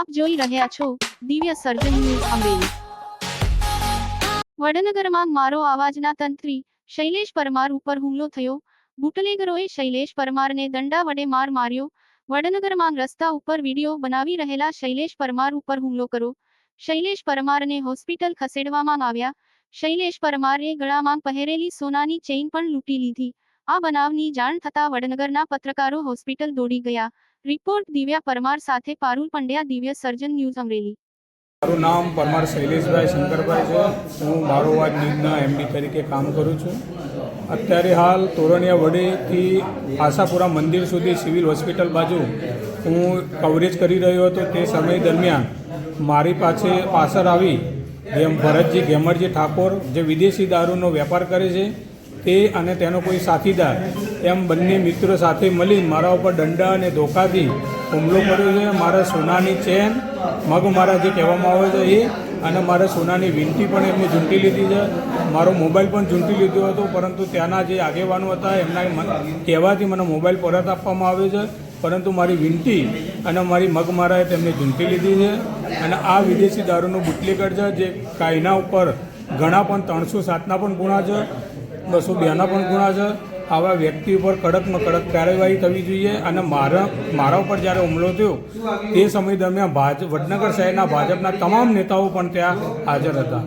આપ જોઈ રહ્યા છો દિવ્ય સર્જન ન્યૂઝ અમરેલી વડનગરમાં મારો અવાજના તંત્રી શૈલેષ પરમાર ઉપર હુમલો થયો. બુટલેગરોએ શૈલેષ પરમારને દંડા વડે માર માર્યો. વડનગરમાં રસ્તા ઉપર વીડિયો બનાવી રહેલા શૈલેષ પરમાર ઉપર હુમલો કર્યો શૈલેષ પરમારને હોસ્પિટલ ખસેડવામાં આવ્યા. શૈલેષ પરમારે ગળામાં પહેરેલી સોનાની ચેઇન પણ લૂંટી લીધી. આ બનાવની જાણ થતાં વડનગરના પત્રકારો હોસ્પિટલ દોડી ગયા. રિપોર્ટ દિવ્યા પરમાર સાથે પારુલ પંડ્યા, દિવ્ય સર્જન ન્યૂઝ અમરેલી. મારું નામ પરમાર શૈલેષભાઈ શંકરભાઈ છે. હું મારો વાત ન્યૂઝના એમડી તરીકે કામ કરું છું. અત્યારે હાલ તોરણિયા વડેથી આશાપુરા મંદિર સુધી સિવિલ હોસ્પિટલ બાજુ હું કવરેજ કરી રહ્યો હતો તે સમય દરમિયાન મારી પાસે પાછળ આવી જેમ ભરતજી ગેમરજી ઠાકોર, જે વિદેશી દારૂનો વેપાર કરે છે તે અને તેનો કોઈ સાથીદાર એમ બંને મિત્રો સાથે મળી મારા ઉપર દંડા અને ધોકાથી હુમલો કર્યો છે. મારા સોનાની ચેન મગ મારા જે કહેવામાં આવે છે એ અને મારા સોનાની વીંટી પણ એમને ઝૂંટી લીધી છે. મારો મોબાઈલ પણ ઝૂંટી લીધો હતો, પરંતુ ત્યાંના જે આગેવાનો હતા એમના મન- કહેવાથી મને મોબાઈલ પરત આપવામાં આવ્યો છે. પરંતુ મારી વિનંતી અને મારી મગ મારાએ તેમને ઝૂંટી લીધી છે. અને આ વિદેશી દારૂનું બુટલેગર છે, જે કાયના ઉપર ઘણા પણ ત્રણસો સાતના પણ ગુણા છે. બસો બેના પણ ગુણા છે. આવા વ્યક્તિ ઉપર કડકમાં કડક કાર્યવાહી થવી જોઈએ અને મારા મારા ઉપર જ્યારે હુમલો થયો, તે સમય દરમિયાન ભાજપ વડનગર શહેરના ભાજપના તમામ નેતાઓ પણ ત્યાં હાજર હતા.